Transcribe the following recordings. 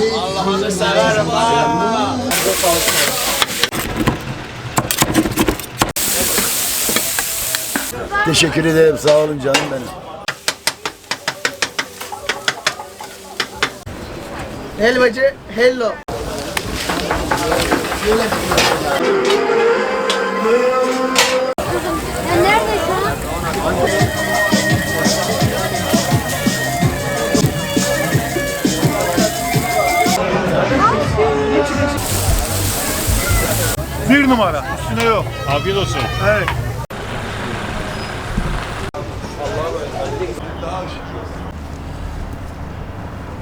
Allah'ını severim ha. Teşekkür ederim. Sağ olun canım benim. Helvacı hello. Ya nerede şu numara. Üstüne yok. Afiyet olsun. Evet.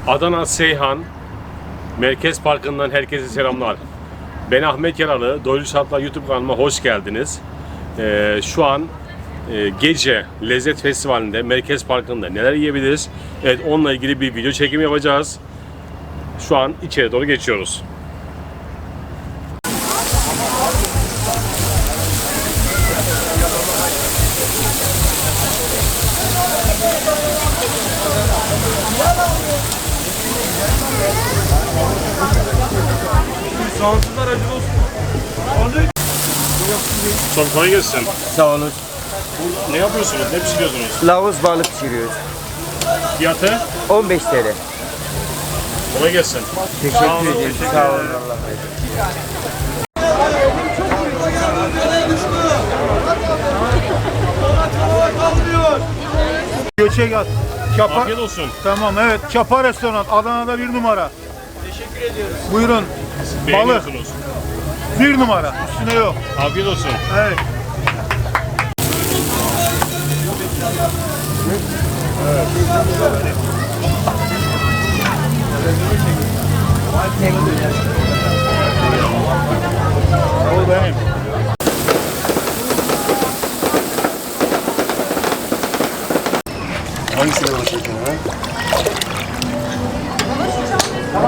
Adana Seyhan Merkez Parkı'ndan herkese selamlar. Ben Ahmet Yaralı. Doylu Şartlar YouTube kanalıma hoş geldiniz. Ee, şu an e, gece Lezzet Festivali'nde Merkez Parkı'nda neler yiyebiliriz? Evet onunla ilgili bir video çekim yapacağız. Şu an içeri doğru geçiyoruz. Son kolay gelsin. Sağ olun. Ne yapıyorsunuz? Ne pişiriyorsunuz? Lavuz balık pişiriyoruz. Fiyatı? 15 TL. Kolay gelsin. Teşekkür ederim. Sağ olun Allah Göçe gel. Kapa. Afiyet olsun. Tamam evet. Kapa restoran. Adana'da bir numara. Teşekkür ediyoruz. Buyurun. Beğeniyorsunuz. Bir numara. Üstüne yok. Afiyet olsun. Evet. O benim. Hangisiyle başlayalım ha?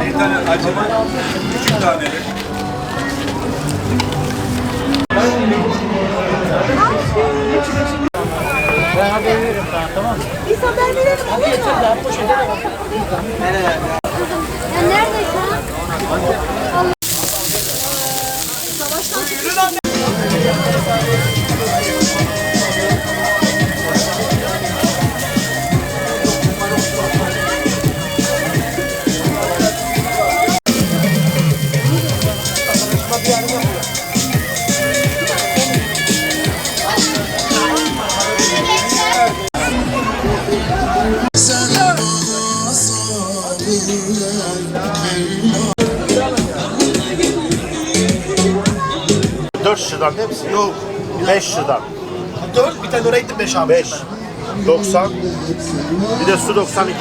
Bir tane acı var. Küçük taneli. Ben haber veririm sana tamam mı? Biz haber verelim olur mu? Hadi yeter daha. Nerede? 4 liradan. Hepsi. Yok. 5 liradan. 4 bir tane oraya gittim 5 abi. 5. 90. Bir de su 92.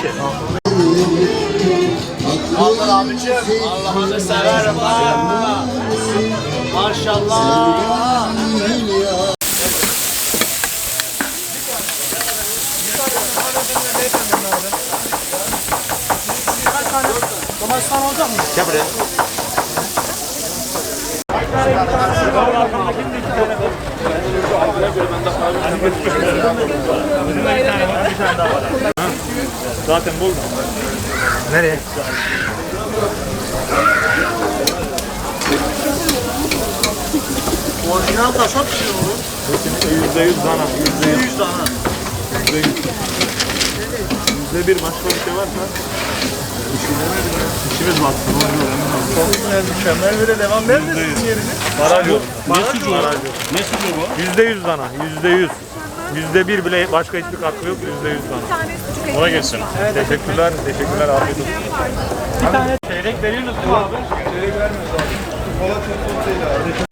Allah abicim. Allah'ını severim. Maşallah. Domates falan olacak mı? Gel buraya. Zaten bul. Nereye? Orijinal kasap pişiyor bu. Yüzde yüz dana. Yüzde yüz. Yüz tane. Yüzde bir başka bir şey varsa. İçimiz batsın. Çok güzel mükemmel bir eleman. Neredesin yerini? Baraj yok. Ne? Ne sucuğu bu? Yüzde yüz dana. Yüzde yüz. Yüzde bir bile başka hiçbir katkı yok. Yüzde yüz dana. Kolay gelsin. Teşekkürler. Teşekkürler. Afiyet olsun. Çeyrek veriyorsunuz değil mi abi? Çeyrek vermiyoruz abi. Kola çok değil abi.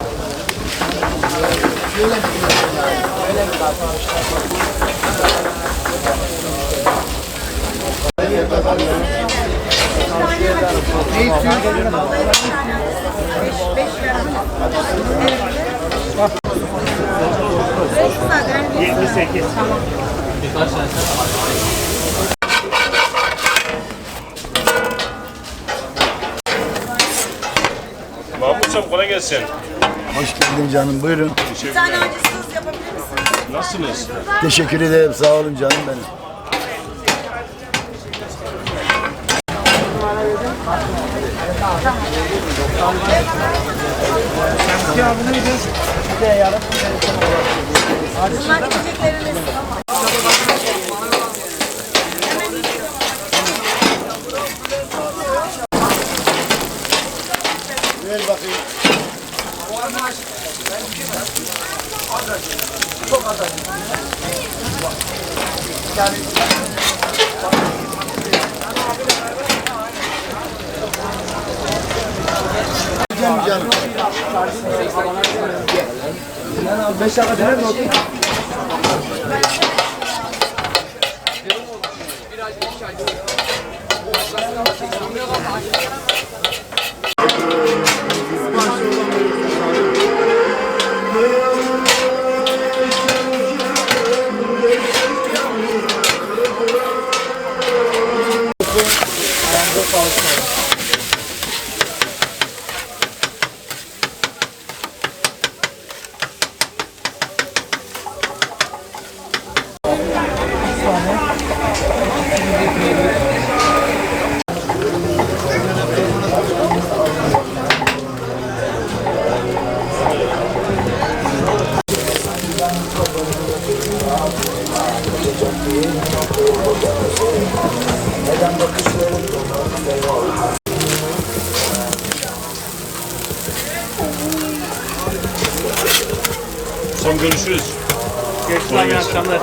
Mahmut'cum kolay gelsin. Hoş geldin canım. Buyurun. Teşekkürler. tane acısız yapabilir misiniz? Nasılsınız? Teşekkür ederim. Sağ olun canım benim. Bunlar içecekleriniz. Beş dakika değil mi? Son görüşürüz. Görüşürüz. İyi akşamlar.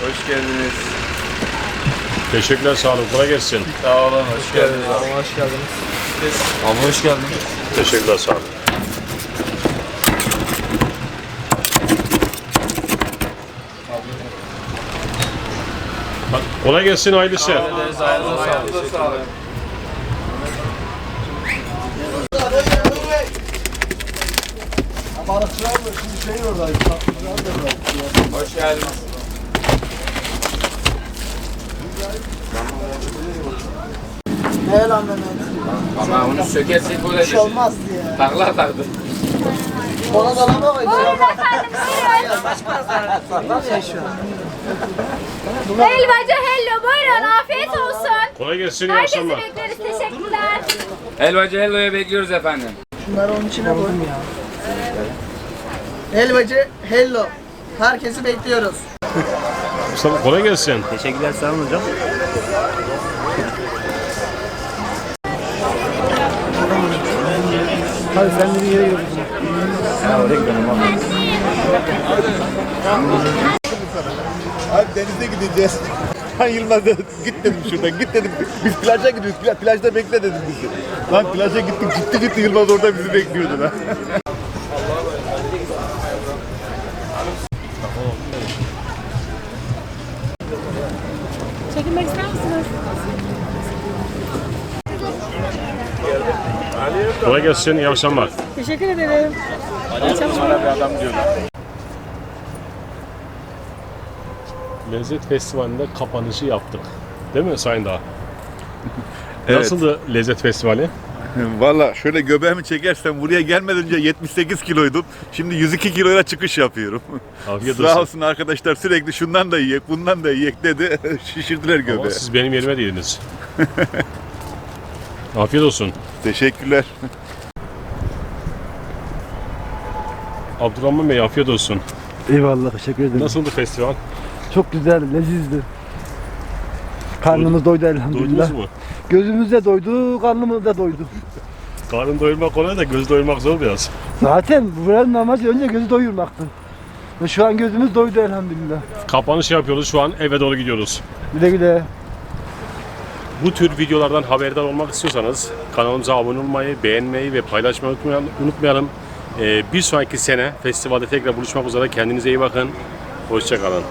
Hoş geldiniz. Teşekkürler sağ olun. Kolay gelsin. Sağ olun, hoş geldiniz. Abi hoş geldiniz. Abi hoş geldiniz. Teşekkürler sağ olun. Bak, Kolay gelsin hayırlı işler. Sağ olun. Balıkçılar da şimdi şey oradayız. Tatlıcılar da oradayız. Hoş geldiniz. Ne lan Mehmet? Ama onu sökersek böyle Bir şey olmaz diye. Takla taktı. Ona dalama koy. Helvacı hello buyurun afiyet olsun. Kolay gelsin Herkesi bekleriz teşekkürler. Helvacı helloya bekliyoruz efendim. Şunları onun içine koy. Helvacı hello. Herkesi bekliyoruz. Mustafa kolay gelsin. Teşekkürler sağ olun hocam. Hadi sen bir yere yürü. Abi denize gideceğiz. Ben Yılmaz dedim, git dedim şuradan git dedim. Biz plaja gidiyoruz. Pla- Plajda bekle dedim bizi. Lan plaja gittik gitti gitti Yılmaz orada bizi bekliyordu lan. Çekinmek ister misiniz? Kolay gelsin iyi akşamlar. Teşekkür ederim. Lezzet Festivali'nde kapanışı yaptık. Değil mi Sayın Dağ? Evet. Nasıldı Lezzet Festivali? Valla şöyle göbeğimi çekersem buraya gelmeden önce 78 kiloydum. Şimdi 102 kiloya çıkış yapıyorum. Afiyet Sağ olsun. olsun arkadaşlar sürekli şundan da yiyek bundan da yiyek dedi. Şişirdiler Ama göbeği. siz benim yerime değildiniz. Afiyet olsun. Teşekkürler. Abdurrahman Bey afiyet olsun. Eyvallah teşekkür ederim. Nasıldı festival? Çok güzel, lezizdi. Karnımız doydu elhamdülillah. Duydunuz mu? Gözümüz de doydu, karnımız da doydu. Karın doyurmak kolay da göz doyurmak zor biraz. Zaten buranın amacı önce gözü doyurmaktı. Ve şu an gözümüz doydu elhamdülillah. Kapanış yapıyoruz şu an eve doğru gidiyoruz. Güle güle. Bu tür videolardan haberdar olmak istiyorsanız kanalımıza abone olmayı, beğenmeyi ve paylaşmayı unutmayalım. unutmayalım. Ee, bir sonraki sene festivalde tekrar buluşmak üzere. Kendinize iyi bakın. Hoşçakalın.